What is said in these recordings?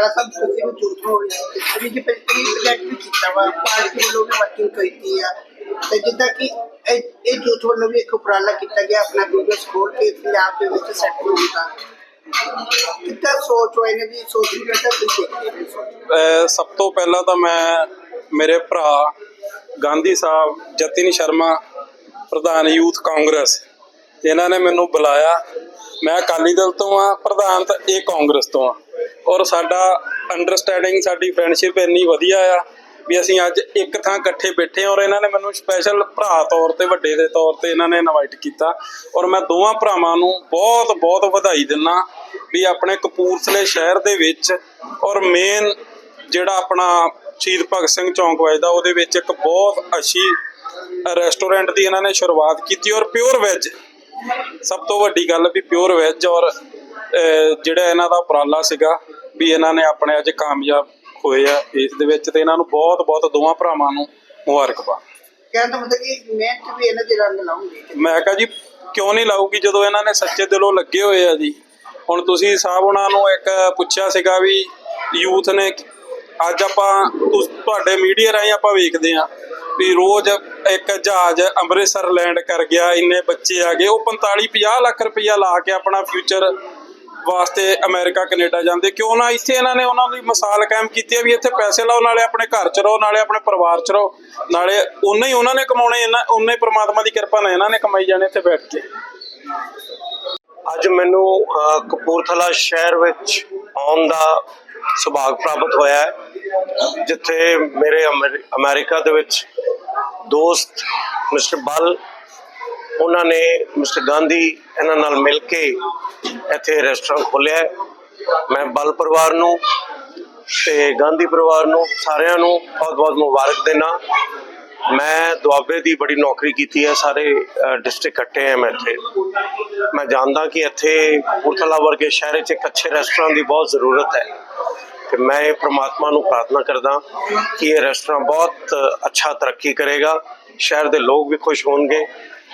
ਰਾਣਾ ਸਾਹਿਬ ਤੁਸੀਂ ਵੀ ਝੂਠ ਹੋ ਰਿਹਾ ਜੀ ਪ੍ਰੋਜੈਕਟ ਵੀ ਕੀਤਾ ਵਾ, ਪਾਰਟੀ ਵੱਲੋਂ ਵੀ ਵਰਕਿੰਗ ਕੀਤੀ ਆ। ਤੇ ਜਿੱਦਾਂ ਕਿ ਇਹ ਝੂਠ ਵੱਲੋਂ ਵੀ ਇੱਕ ਉਪਰਾਲਾ ਕੀਤਾ ਗਿਆ ਆਪਣਾ ਬਿਜ਼ਨਸ ਖੋਲ ਕੇ ਪੰਜਾਬ ਦੇ ਵਿੱਚ ਸੈੱਟ ਹੋਣ ਦਾ। ਕਿੱਦਾਂ ਸੋਚ ਹੋਏ ਨੇ ਵੀ ਸੋਚ ਵੀ ਕਿੱਦਾਂ ਤੁਸੀਂ ਸਭ ਤੋਂ ਪਹਿਲਾਂ ਤਾਂ ਮੈਂ, ਮੇਰੇ ਭਰਾ ਗਾਂਧੀ ਸਾਹਿਬ, ਜਤਿਨ ਸ਼ਰਮਾ ਪ੍ਰਧਾਨ ਯੂਥ ਕਾਂਗਰਸ, ਇਹਨਾਂ ਨੇ ਮੈਨੂੰ ਬੁਲਾਇਆ। ਮੈਂ ਅਕਾਲੀ ਦਲ ਤੋਂ ਆ, ਪ੍ਰਧਾਨ ਤਾਂ ਇਹ ਕਾਂਗਰਸ ਤੋਂ ਆ। ਔਰ ਸਾਡਾ ਅੰਡਰਸਟੈਂਡਿੰਗ ਸਾਡੀ ਫਰੈਂਡਸ਼ਿਪ ਇੰਨੀ ਵਧੀਆ ਆ ਵੀ ਅਸੀਂ ਅੱਜ ਇੱਕ ਥਾਂ ਇਕੱਠੇ ਬੈਠੇ ਔਰ ਇਹਨਾਂ ਨੇ ਮੈਨੂੰ ਸਪੈਸ਼ਲ ਭਰਾ ਤੌਰ ਤੇ, ਵੱਡੇ ਦੇ ਤੌਰ ਤੇ ਇਹਨਾਂ ਨੇ ਇਨਵਾਈਟ ਕੀਤਾ। ਔਰ ਮੈਂ ਦੋਵਾਂ ਭਰਾਵਾਂ ਨੂੰ ਬਹੁਤ ਬਹੁਤ ਵਧਾਈ ਦਿੰਦਾ ਵੀ ਆਪਣੇ ਕਪੂਰਥਲੇ ਸ਼ਹਿਰ ਦੇ ਵਿੱਚ ਔਰ ਮੇਨ ਜਿਹੜਾ ਆਪਣਾ ਸ਼ਹੀਦ ਭਗਤ ਸਿੰਘ ਚੌਂਕ ਵੱਜਦਾ, ਉਹਦੇ ਵਿੱਚ ਇੱਕ ਬਹੁਤ ਅੱਛੀ ਰੈਸਟੋਰੈਂਟ ਦੀ ਇਹਨਾਂ ਨੇ ਸ਼ੁਰੂਆਤ ਕੀਤੀ ਔਰ ਪਿਓਰ ਵੈਜ ਸਭ ਤੋਂ ਵੱਡੀ ਗੱਲ ਵੀ ਪਿਓਰ ਵੈਜ ਔਰ ਜਿਹੜਾ ਇਹਨਾਂ ਦਾ ਉਪਰਾਲਾ ਸੀਗਾ ਵੀ ਇਹਨਾਂ ਨੇ ਆਪਣੇ ਅੱਜ ਕਾਮਯਾਬ ਹੋਏ ਆ ਇਸ ਦੇ ਵਿੱਚ ਤੇ ਇਹਨਾਂ ਨੂੰ ਬਹੁਤ ਬਹੁਤ ਦੋਵਾਂ ਭਰਾਵਾਂ ਨੂੰ ਮੁਬਾਰਕਬਾਦ ਕਹਿਣ ਦਾ ਮਤਲਬ ਕਿ ਮਿਹਨਤ ਵੀ ਇਹਨਾਂ ਦੇ ਰੰਗ ਲਾਉਂਗੇ। ਮੈਂ ਕਹਾਂ ਜੀ ਕਿਉਂ ਨਹੀਂ ਲਾਊਗੀ ਜਦੋਂ ਇਹਨਾਂ ਨੇ ਸੱਚੇ ਦਿਲੋਂ ਲੱਗੇ ਹੋਏ ਆ ਜੀ? ਹੁਣ ਤੁਸੀਂ ਸਾਹਿਬ ਉਹਨਾਂ ਨੂੰ ਇੱਕ ਪੁੱਛਿਆ ਸੀਗਾ ਵੀ ਯੂਥ ਨੇ ਅੱਜ ਆਪਾਂ ਤੁਹਾਡੇ ਮੀਡੀਆ ਰਾਹੀਂ ਆਪਾਂ ਵੇਖਦੇ ਆ ਵੀ ਰੋਜ਼ ਇੱਕ ਜਹਾਜ਼ ਅੰਮ੍ਰਿਤਸਰ ਲੈਂਡ ਕਰ ਗਿਆ ਇੰਨੇ ਬੱਚੇ ਆ ਗਏ ਉਹ 45 50 ਲੱਖ ਰੁਪਈਆ ਲਾ ਕੇ ਆਪਣਾ ਫਿਊਚਰ ਵਾਸਤੇ ਅਮਰੀਕਾ, ਕੈਨੇਡਾ ਜਾਂਦੇ। ਕਿਉਂ ਨਾ ਇੱਥੇ ਇਹਨਾਂ ਨੇ ਉਹਨਾਂ ਦੀ ਮਿਸਾਲ ਕਾਇਮ ਕੀਤੀ ਹੈ ਵੀ ਇੱਥੇ ਪੈਸੇ ਲਾਓ, ਨਾਲੇ ਆਪਣੇ ਘਰ ਚ ਰਹੋ, ਨਾਲੇ ਆਪਣੇ ਪਰਿਵਾਰ ਚ ਰਹੋ। ਨਾਲੇ ਉਨੇ ਹੀ ਉਹਨਾਂ ਨੇ ਕਮਾਉਣੇ, ਇਹਨਾਂ ਉਨੇ ਪ੍ਰਮਾਤਮਾ ਦੀ ਕਿਰਪਾ ਨਾਲ ਇਹਨਾਂ ਨੇ ਕਮਾਈ ਜਾਣੇ ਇੱਥੇ ਬੈਠ ਕੇ। ਅੱਜ ਮੈਨੂੰ ਕਪੂਰਥਲਾ ਸ਼ਹਿਰ ਵਿੱਚ ਆਉਣ ਦਾ ਸੁਭਾਗ ਪ੍ਰਾਪਤ ਹੋਇਆ ਹੈ, ਜਿੱਥੇ ਮੇਰੇ ਅਮਰੀ- ਅਮਰੀਕਾ ਦੇ ਵਿੱਚ ਦੋਸਤ ਮਿਸਟਰ ਬਲ ਉਹਨਾਂ ਨੇ ਮਿਸਟਰ ਗਾਂਧੀ ਇਹਨਾਂ ਨਾਲ ਮਿਲ ਕੇ ਇੱਥੇ ਰੈਸਟੋਰੈਂਟ ਖੋਲ੍ਹਿਆ ਮੈਂ ਬਲ ਪਰਿਵਾਰ ਨੂੰ ਤੇ ਗਾਂਧੀ ਪਰਿਵਾਰ ਨੂੰ, ਸਾਰਿਆਂ ਨੂੰ ਬਹੁਤ-ਬਹੁਤ ਮੁਬਾਰਕ ਦੇਣਾ ਮੈਂ ਦੁਆਬੇ ਦੀ ਬੜੀ ਨੌਕਰੀ ਕੀਤੀ ਹੈ, ਸਾਰੇ ਡਿਸਟ੍ਰਿਕਟ ਇਕੱਠੇ ਹੈ ਮੈਂ ਇੱਥੇ। ਮੈਂ ਜਾਣਦਾ ਕਿ ਇੱਥੇ ਕਪੂਰਥਲਾ ਵਰਗੇ ਸ਼ਹਿਰ 'ਚ ਇੱਕ ਅੱਛੇ ਰੈਸਟੋਰੈਂਟ ਦੀ ਬਹੁਤ ਜ਼ਰੂਰਤ ਹੈ। ਤੇ ਮੈਂ ਇਹ ਪ੍ਰਮਾਤਮਾ ਨੂੰ ਪ੍ਰਾਰਥਨਾ ਕਰਦਾ ਕਿ ਇਹ ਰੈਸਟੋਰੈਂਟ ਬਹੁਤ ਅੱਛਾ ਤਰੱਕੀ ਕਰੇਗਾ। ਸ਼ਹਿਰ ਦੇ ਲੋਕ ਵੀ ਖੁਸ਼ ਹੋਣਗੇ।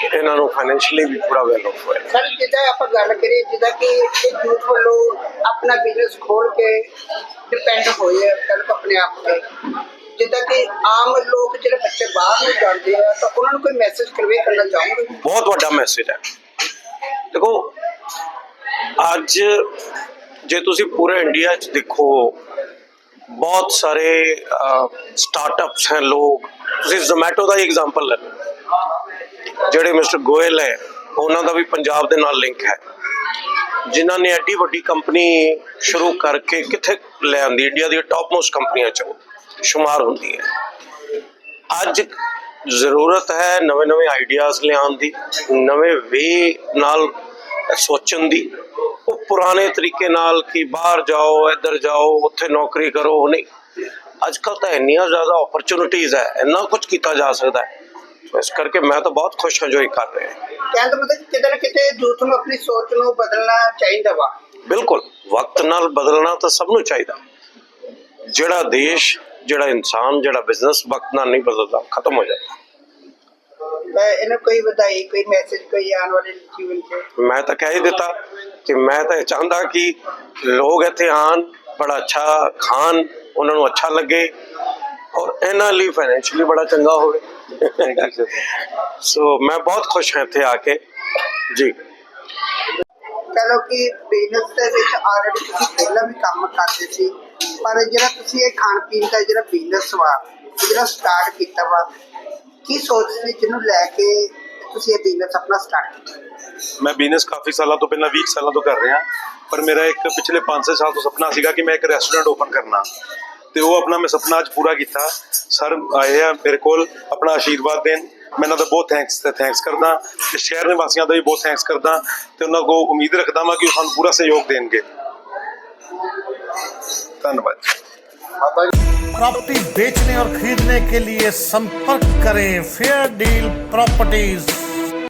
ਇਹਨਾਂ ਨੂੰ ਫਾਈਨੈਂਸ਼ੀਅਲੀ ਵੀ ਪੂਰਾ ਵੈਲ ਆਫ ਹੋਏਗਾ ਸਰ ਜਿੱਦਾਂ ਆਪਾਂ ਗੱਲ ਕਰੀਏ ਜਿੱਦਾਂ ਕਿ ਇਹ ਯੂਥ ਵੱਲੋਂ ਆਪਣਾ ਬਿਜ਼ਨਸ ਖੋਲ ਕੇ ਡਿਪੈਂਡ ਹੋਏ ਆ ਕੱਲ ਆਪਣੇ ਆਪ ਤੇ। ਜਿੱਦਾਂ ਕਿ ਆਮ ਲੋਕ ਜਿਹੜੇ ਬੱਚੇ ਬਾਹਰ ਨੂੰ ਜਾਂਦੇ ਆ ਤਾਂ ਉਹਨਾਂ ਨੂੰ ਕੋਈ ਮੈਸੇਜ ਕਨਵੇ ਕਰਨਾ ਚਾਹੋਗੇ? ਬਹੁਤ ਵੱਡਾ ਮੈਸੇਜ ਹੈ। ਦੇਖੋ ਅੱਜ ਜੇ ਤੁਸੀਂ ਪੂਰੇ ਇੰਡੀਆ 'ਚ ਦੇਖੋ ਬਹੁਤ ਸਾਰੇ ਸਟਾਰਟਅਪਸ ਹੈ ਲੋਕ। ਤੁਸੀਂ ਜ਼ੋਮੈਟੋ ਦਾ ਹੀ ਐਗਜ਼ਾਮਪਲ ਲੈ ਲਓ। ਜਿਹੜੇ ਮਿਸਟਰ ਗੋਇਲ ਹੈ, ਉਹਨਾਂ ਦਾ ਵੀ ਪੰਜਾਬ ਦੇ ਨਾਲ ਲਿੰਕ ਹੈ। ਜਿਨ੍ਹਾਂ ਨੇ ਐਡੀ ਵੱਡੀ ਕੰਪਨੀ ਸ਼ੁਰੂ ਕਰਕੇ ਕਿੱਥੇ ਲੈ ਆਂਦੀ, ਇੰਡੀਆ ਦੀ ਟੌਪ ਮੋਸਟ ਕੰਪਨੀਆਂ 'ਚ ਸ਼ੁਮਾਰ ਹੁੰਦੀ ਹੈ। ਅੱਜ ਜ਼ਰੂਰਤ ਹੈ ਨਵੇਂ ਨਵੇਂ ਆਈਡੀਆਜ਼ ਲਿਆਉਣ ਦੀ, ਨਵੇਂ ਵੇ ਨਾਲ ਸੋਚਣ ਦੀ। ਉਹ ਪੁਰਾਣੇ ਤਰੀਕੇ ਨਾਲ ਕਿ ਬਾਹਰ ਜਾਓ, ਇੱਧਰ ਜਾਓ, ਉੱਥੇ ਨੌਕਰੀ ਕਰੋ ਨਹੀਂ। ਅੱਜ ਕੱਲ ਤਾਂ ਇੰਨੀਆਂ ਜ਼ਿਆਦਾ ਓਪਰਚੁਨਿਟੀਜ਼ ਹੈ, ਇੰਨਾ ਕੁਝ ਕੀਤਾ ਜਾ ਸਕਦਾ ਹੈ। ਇਸ ਕਰਕੇ ਮੈਂ ਤਾਂ ਬਹੁਤ ਖੁਸ਼ ਹਾਂ ਜੋ ਇਹ ਕਰ ਰਹੇ ਹਾਂ ਕਹਿਣ ਦਾ ਮਤਲਬ ਕਿਤੇ ਨਾ ਕਿਤੇ ਯੂਥ ਨੂੰ ਆਪਣੀ ਸੋਚ ਨੂੰ ਬਦਲਣਾ ਚਾਹੀਦਾ ਵਾ। ਬਿਲਕੁਲ ਵਕਤ ਨਾਲ ਬਦਲਣਾ ਤਾਂ ਸਭ ਨੂੰ ਚਾਹੀਦਾ। ਜਿਹੜਾ ਦੇਸ਼ ਜਿਹੜਾ ਇਨਸਾਨ ਜਿਹੜਾ ਬਿਜ਼ਨਸ ਵਕਤ ਨਾਲ ਨਹੀਂ ਬਦਲਦਾ ਖਤਮ ਹੋ ਜਾਂਦਾ। ਤਾਂ ਇਹਨਾਂ ਕੋਈ ਵਧਾਈ ਕੋਈ ਮੈਸੇਜ ਕੋਈ ਆਉਣ ਵਾਲੇ ਜੀਵਨ 'ਚ ਮੈਂ ਤਾਂ ਕਹਿ ਹੀ ਦਿੱਤਾ ਕਿ ਮੈਂ ਤਾਂ ਚਾਹੁੰਦਾ ਕਿ ਲੋਕ ਇੱਥੇ ਆਣ ਬੜਾ ਅੱਛਾ ਖਾਣ ਉਹਨਾਂ ਨੂੰ ਅੱਛਾ ਲੱਗੇ। ਔਰ ਇਹਨਾਂ ਲਈ ਫਾਈਨੈਂਸ਼ੀਅਲੀ ਬੜਾ ਚੰਗਾ ਹੋਵੇ। ਸੋ ਮੈਂ ਬਹੁਤ ਖੁਸ਼ ਹਾਂ ਇੱਥੇ ਆ ਕੇ। ਜੀ। ਕਹ ਲਓ ਕਿ ਬਿਜ਼ਨਸ ਦੇ ਵਿੱਚ ਆਲਰੇਡੀ ਤੁਸੀਂ ਪਹਿਲਾਂ ਵੀ ਕੰਮ ਕਰਦੇ ਸੀ ਪਰ ਜਿਹੜਾ ਤੁਸੀਂ ਇਹ ਖਾਣ ਪੀਣ ਦਾ ਜਿਹੜਾ ਬਿਜ਼ਨਸ ਵਾ ਜਿਹੜਾ ਸਟਾਰਟ ਕੀਤਾ ਵਾ ਕੀ ਸੋਚ ਸੀ ਜਿਹਨੂੰ ਲੈ ਕੇ ਤੁਸੀਂ ਇਹ ਬਿਜ਼ਨਸ ਆਪਣਾ ਸਟਾਰਟ ਕੀਤਾ? ਮੈਂ ਬਿਜ਼ਨਸ ਕਾਫੀ ਸਾਲਾਂ ਤੋਂ ਪਹਿਲਾਂ 20 ਸਾਲਾਂ ਤੋਂ ਕਰ ਰਿਹਾ ਪਰ ਮੇਰਾ ਇੱਕ ਪਿਛਲੇ 5-6 ਸਾਲ ਤੋਂ ਸੁਪਨਾ ਸੀਗਾ ਕਿ ਮੈਂ ਇੱਕ ਰੈਸਟੋਰੈਂਟ ਓਪਨ ਕਰਨਾ। ਤੇ ਉਹ ਆਪਣਾ ਮੈਂ ਸੁਪਨਾ ਅੱਜ ਪੂਰਾ ਕੀਤਾ ਸਰ ਆਏ ਆ ਮੇਰੇ ਕੋਲ ਆਪਣਾ ਆਸ਼ੀਰਵਾਦ ਦੇਣ ਮੈਂ ਇਹਨਾਂ ਦਾ ਬਹੁਤ ਥੈਂਕਸ ਥੈਂਕਸ ਕਰਦਾ ਤੇ ਸ਼ਹਿਰ ਦੇ ਵਾਸੀਆਂ ਦਾ ਵੀ ਬਹੁਤ ਥੈਂਕਸ ਕਰਦਾ ਤੇ ਉਹਨਾਂ ਕੋ ਉਮੀਦ ਰੱਖਦਾ ਹਾਂ ਕਿ ਉਹ ਸਾਨੂੰ ਪੂਰਾ ਸਹਿਯੋਗ ਦੇਣਗੇ ਧੰਨਵਾਦ प्रॉपर्टी बेचने और खरीदने के लिए संपर्क करें फेयर डील प्रॉपर्टीज